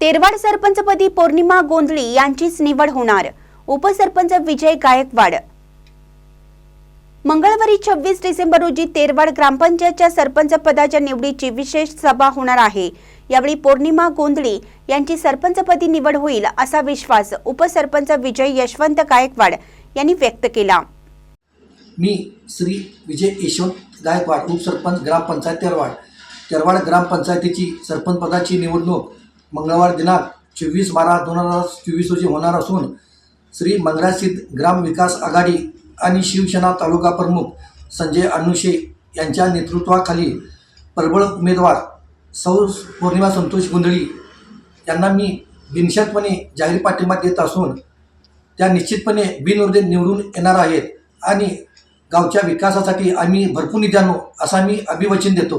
तेरवाड सरपंचपदी पौर्णिमा गोंधळी यांचीच निवड होणार. उपसरपंच विजय गायकवाड. मंगळवारी छव्वीस डिसेंबर रोजी तेरवाड ग्रामपंचायतच्या सरपंच पदाच्या निवडीची विशेष सभा होणार आहे. यावेळी पौर्णिमा गोंधळी यांची सरपंचपदी निवड होईल असा विश्वास उपसरपंच विजय यशवंत गायकवाड यांनी व्यक्त केला. मी श्री विजय यशवंत गायकवाड उपसरपंच ग्रामपंचायत तेरवाड. तेरवाड ग्रामपंचायतीची सरपंचपदाची निवडणूक मंगळवार दिनांक चोवीस बारा दोन हजार चोवीस रोजी होणार असून श्री मंगळासिद्ध ग्राम विकास आघाडी आणि शिवसेना तालुका प्रमुख संजय अनुशे यांच्या नेतृत्वाखाली प्रबळ उमेदवार सौ पौर्णिमा संतोष गुंदळी यांना मी बिनशर्तपणे जाहीर पाठिंबा देत असून त्या निश्चितपणे बिनउर्दे निवडून येणार आहेत आणि गावच्या विकासासाठी आम्ही भरपूर निधी आणू असा मी अभिवचन देतो.